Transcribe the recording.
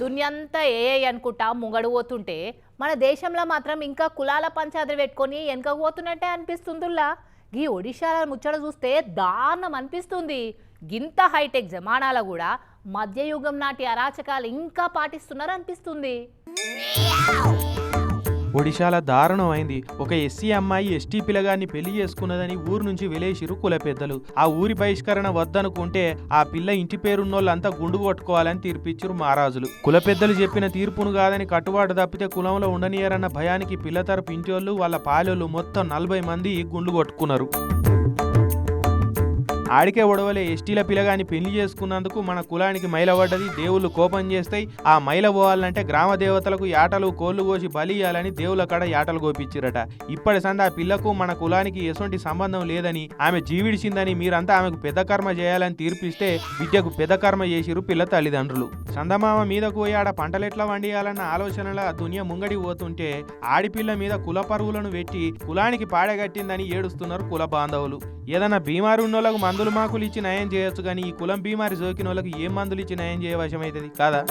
దున్యంతా AI అనుకుంటా ముంగడు పోతుంటే మన దేశంలో మాత్రం ఇంకా కులాల పంచాదరి పెట్టుకొని వెనక పోతున్నట్టే అనిపిస్తుందిలా ఈ ఒడిశాల ముచ్చట చూస్తే దారుణం అనిపిస్తుంది. గింత హైటెక్ జమానాల కూడా మధ్యయుగం నాటి అరాచకాలు ఇంకా పాటిస్తున్నారు అనిపిస్తుంది ఒడిశాల దారుణం అయింది. ఒక ఎస్సీ అమ్మాయి ఎస్టీ పిల్లగాన్ని పెళ్ళి చేసుకున్నదని ఊరు నుంచి వెలేసిరు కుల పెద్దలు. ఆ ఊరి బహిష్కరణ వద్దనుకుంటే ఆ పిల్ల ఇంటి పేరున్నోళ్ళంతా గుండు కొట్టుకోవాలని తీర్పిచ్చారు మహారాజులు. కుల పెద్దలు చెప్పిన తీర్పును కాదని కట్టుబాటు తప్పితే కులంలో ఉండనియరన్న భయానికి పిల్ల తరపు ఇంటోళ్ళు వాళ్ళ పాలోళ్ళు మొత్తం నలభై మంది గుండు కొట్టుకున్నారు. ఆడికే ఒడవలే ఎస్టీల పిల్లగాని పెళ్ళి చేసుకున్నందుకు మన కులానికి మైల పడ్డది దేవుళ్ళు కోపం చేస్తాయి. ఆ మైల పోవాలంటే గ్రామ దేవతలకు యాటలు కోళ్ళు కోసి బలి ఇయ్యాలని దేవుళ్ళ కాడ యాటలు కోపిచ్చిరట. ఇప్పటి సంద ఆ పిల్లకు మన కులానికి ఎటువంటి సంబంధం లేదని ఆమె జీవిడిచిందని మీరంతా ఆమెకు పెద్ద కర్మ చేయాలని తీర్పిస్తే విద్యకు పెద్ద కర్మ చేసిరు పిల్ల తల్లిదండ్రులు. చందమామ మీదకు కోయాడ ఆడ పంటలెట్లా వండియాలన్న ఆలోచనల దునియ ముంగడి పోతుంటే ఆడిపిల్ల మీద కుల పరువులను పెట్టి కులానికి పాడగట్టిందని ఏడుస్తున్నారు కుల బాంధవులు. ఏదైనా బీమారి ఉన్నోళ్ళకు మందులు మాకులు ఇచ్చి నయం చేయొచ్చు కానీ ఈ కులం బీమారి సోకిన వాళ్ళకి ఏం మందులు ఇచ్చి నయం చేయవశమైతుంది కాదా?